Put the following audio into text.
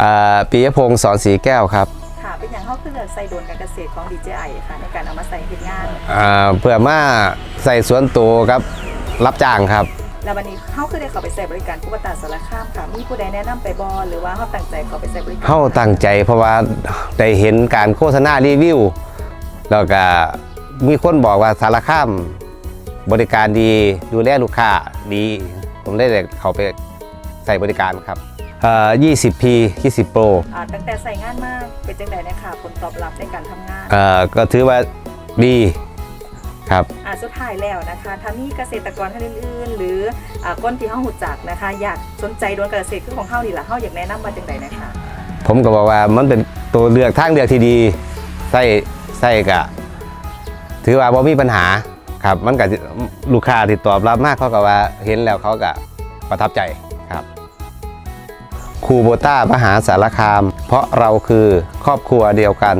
อ่าปียพงศ์สอนสีแก้วครับ ค่ะ เป็นอย่างเขาคือเลือกใส่โดนการเกษตรของ DJI ค่ะ ในการเอามาใส่เห็นงานอ่าเพื่อมาใส่สวนตัวครับรับจ้างครับแล้ววันนี้เขาคือได้เข้าไปใส่บริการผู้ประตาสารคามค่ะมีผู้ใดแนะนำไปบอหรือว่าเขาตั้งใจเข้าไปใส่บริการเข้าตั้งใจเพราะว่าได้เห็นการโฆษณารีวิวแล้วก็มีคนบอกว่าสารคามบริการดีดูแลลูกค้าดี ผมได้เลยเขาไปใส่บริการครับเอ่อ 20P 20 Pro อ่าตั้งแต่ใส่งานมากเป็นจังไดนะคะผลตอบรับในการทำงานเอ่อก็ถือว่าดีครับ อ่าสุดท้ายแล้วนะคะถ้ามีเกษตรกรท่านอื่นๆ หรืออ่าคนที่เฮาหูจักนะคะ อยากสนใจโดนการเกษตรคือของเฮานี่ล่ะเฮาอยากแนะนำมาจังไดนะคะ ผมก็บอกว่ามันเป็นตัวเลือกทางเลือกที่ดีใส่ใส่กะ ถือว่าบ่มีปัญหาครับ มันก็ลูกค้าที่ตอบรับมากเขาก็ว่าเห็นแล้วเขาก็ประทับใจครับ คูโบต้ามหาสารคาม เพราะเราคือครอบครัวเดียวกัน